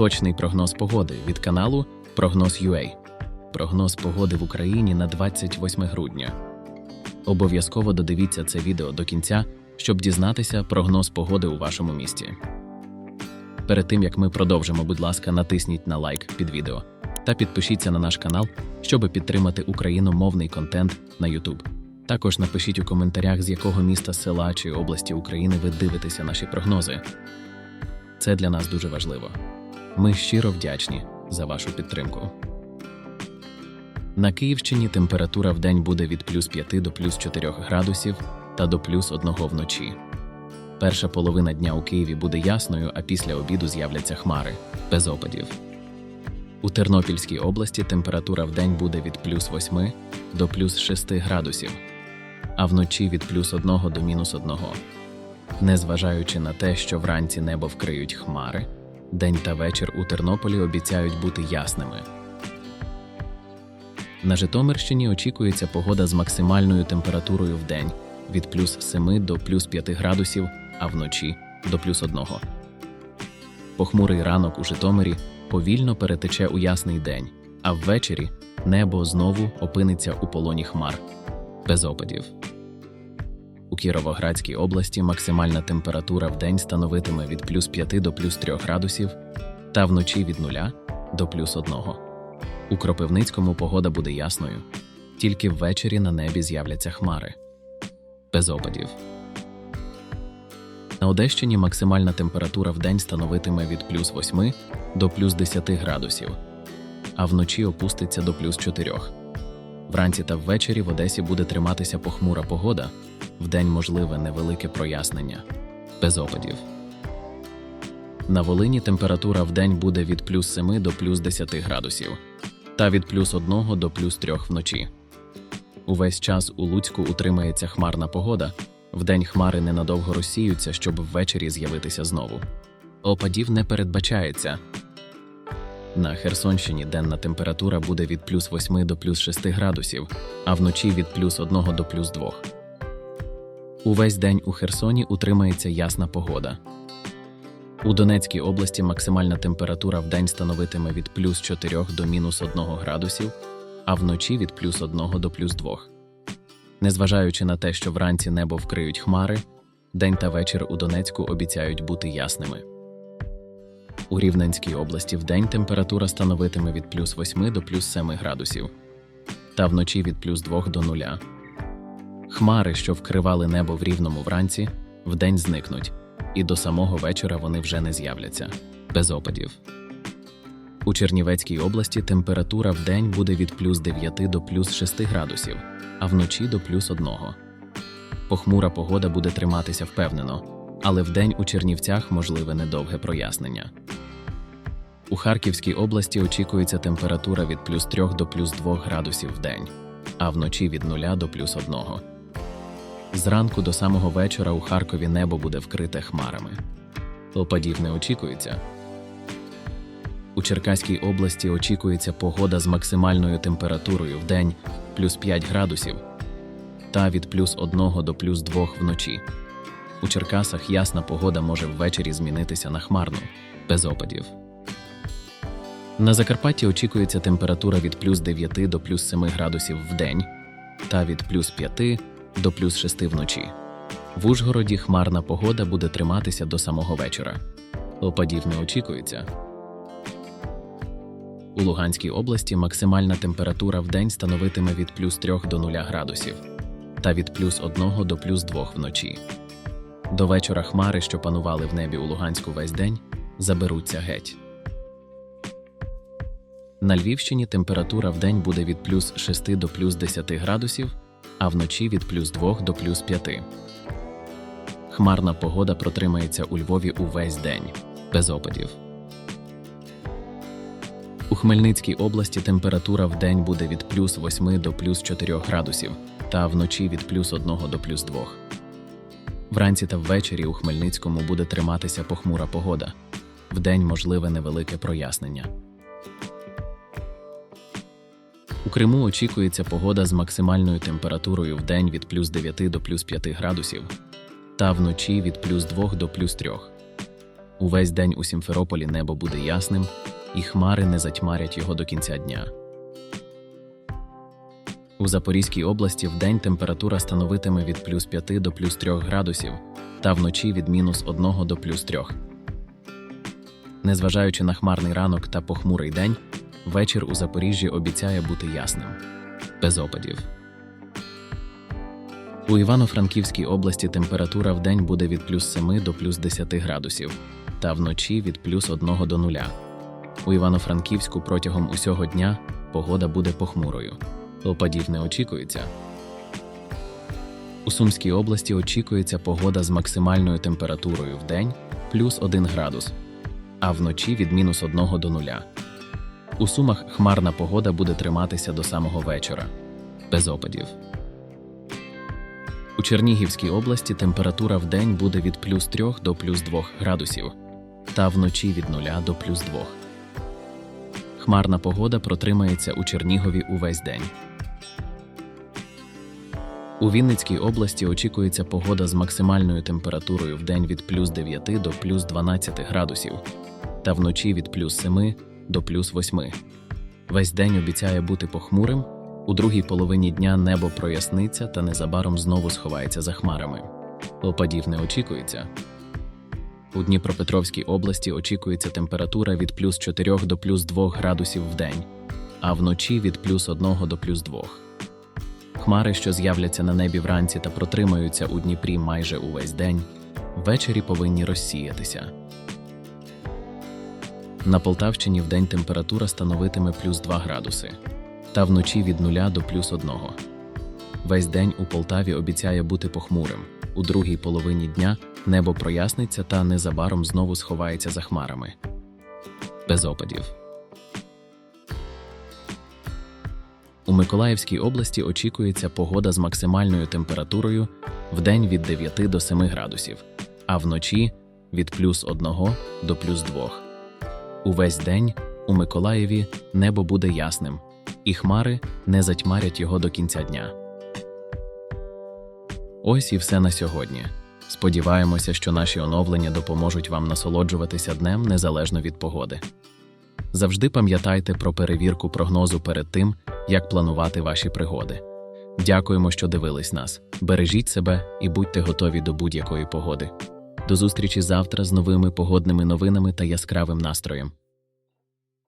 Точний прогноз погоди від каналу Прогноз.ua. Прогноз погоди в Україні на 28 грудня. Обов'язково додивіться це відео до кінця, щоб дізнатися прогноз погоди у вашому місті. Перед тим як ми продовжимо, будь ласка, натисніть на лайк під відео та підпишіться на наш канал, щоб підтримати україномовний контент на YouTube. Також напишіть у коментарях, з якого міста, села чи області України ви дивитеся наші прогнози. Це для нас дуже важливо. Ми щиро вдячні за вашу підтримку. На Київщині температура в день буде від плюс 5 до плюс 4 градусів та до плюс 1 вночі. Перша половина дня у Києві буде ясною, а після обіду з'являться хмари без опадів. У Тернопільській області температура в день буде від плюс 8 до плюс 6 градусів, а вночі від плюс 1 до мінус 1. Незважаючи на те, що вранці небо вкриють хмари, день та вечір у Тернополі обіцяють бути ясними. На Житомирщині очікується погода з максимальною температурою в день від плюс 7 до плюс 5 градусів, а вночі до плюс 1. Похмурий ранок у Житомирі повільно перетече у ясний день, а ввечері небо знову опиниться у полоні хмар без опадів. Кіровоградській області максимальна температура в день становитиме від плюс 5 до плюс 3 градусів, та вночі від 0 до плюс 1. У Кропивницькому погода буде ясною, тільки ввечері на небі з'являться хмари без опадів. На Одещині максимальна температура в день становитиме від плюс 8 до плюс 10 градусів, а вночі опуститься до плюс 4. Вранці та ввечері в Одесі буде триматися похмура погода, вдень можливе невелике прояснення без опадів. На Волині температура в день буде від плюс 7 до плюс 10 градусів та від плюс 1 до плюс 3 вночі. Увесь час у Луцьку утримається хмарна погода. Вдень хмари ненадовго розсіються, щоб ввечері з'явитися знову. Опадів не передбачається. На Херсонщині денна температура буде від плюс 8 до плюс 6 градусів, а вночі від плюс 1 до плюс 2. Увесь день у Херсоні утримається ясна погода. У Донецькій області максимальна температура в день становитиме від плюс 4 до мінус 1 градусів, а вночі від плюс 1 до плюс 2. Незважаючи на те, що вранці небо вкриють хмари, день та вечір у Донецьку обіцяють бути ясними. У Рівненській області вдень температура становитиме від плюс 8 до плюс 7 градусів, та вночі від плюс 2 до 0. Хмари, що вкривали небо в рівному вранці, вдень зникнуть, і до самого вечора вони вже не з'являться без опадів. У Чернівецькій області температура в день буде від плюс 9 до плюс 6 градусів, а вночі до плюс 1. Похмура погода буде триматися впевнено, але вдень у Чернівцях можливе недовге прояснення. У Харківській області очікується температура від плюс 3 до плюс 2 градусів в день, а вночі від 0 до плюс 1. Зранку до самого вечора у Харкові небо буде вкрите хмарами. Опадів не очікується. У Черкаській області очікується погода з максимальною температурою в день плюс 5 градусів та від плюс 1 до плюс 2 вночі. У Черкасах ясна погода може ввечері змінитися на хмарну, без опадів. На Закарпатті очікується температура від плюс 9 до плюс 7 градусів в день та від плюс 5 до плюс 6 вночі. В Ужгороді хмарна погода буде триматися до самого вечора. Опадів не очікується. У Луганській області максимальна температура в день становитиме від плюс 3 до 0 градусів та від плюс 1 до плюс 2 вночі. До вечора хмари, що панували в небі у Луганську весь день, заберуться геть. На Львівщині температура в день буде від плюс 6 до плюс 10 градусів, а вночі від плюс 2 до плюс 5. Хмарна погода протримається у Львові увесь день, без опадів. У Хмельницькій області температура в день буде від плюс 8 до плюс 4 градусів, та вночі від плюс 1 до плюс 2. Вранці та ввечері у Хмельницькому буде триматися похмура погода. Вдень можливе невелике прояснення. У Криму очікується погода з максимальною температурою в день від плюс 9 до плюс 5 градусів та вночі від плюс 2 до плюс 3. Увесь день у Сімферополі небо буде ясним, і хмари не затьмарять його до кінця дня. У Запорізькій області вдень температура становитиме від плюс 5 до плюс 3 градусів, та вночі від мінус 1 до плюс 3. Незважаючи на хмарний ранок та похмурий день, вечір у Запоріжжі обіцяє бути ясним, без опадів. У Івано-Франківській області температура в день буде від плюс 7 до плюс 10 градусів, та вночі від плюс 1 до 0. У Івано-Франківську протягом усього дня погода буде похмурою. Опадів не очікується. У Сумській області очікується погода з максимальною температурою в день плюс 1 градус, а вночі від мінус 1 до 0. У Сумах хмарна погода буде триматися до самого вечора, без опадів. У Чернігівській області температура в день буде від плюс 3 до плюс 2 градусів, та вночі від 0 до плюс 2. Хмарна погода протримається у Чернігові увесь день. У Вінницькій області очікується погода з максимальною температурою в день від плюс 9 до плюс 12 градусів, та вночі від плюс 7 до плюс 8. Весь день обіцяє бути похмурим. У другій половині дня небо проясниться та незабаром знову сховається за хмарами. Опадів не очікується. У Дніпропетровській області очікується температура від плюс 4 до плюс 2 градусів в день, а вночі від плюс 1 до плюс 2. Хмари, що з'являться на небі вранці та протримаються у Дніпрі майже увесь день, ввечері повинні розсіятися. На Полтавщині вдень температура становитиме плюс 2 градуси, та вночі від 0 до плюс 1. Весь день у Полтаві обіцяє бути похмурим. У другій половині дня небо проясниться та незабаром знову сховається за хмарами. Без опадів. У Миколаївській області очікується погода з максимальною температурою в день від 9 до 7 градусів, а вночі від плюс 1 до плюс 2. Увесь день у Миколаєві небо буде ясним, і хмари не затьмарять його до кінця дня. Ось і все на сьогодні. Сподіваємося, що наші оновлення допоможуть вам насолоджуватися днем незалежно від погоди. Завжди пам'ятайте про перевірку прогнозу перед тим, як планувати ваші пригоди. Дякуємо, що дивились нас. Бережіть себе і будьте готові до будь-якої погоди. До зустрічі завтра з новими погодними новинами та яскравим настроєм.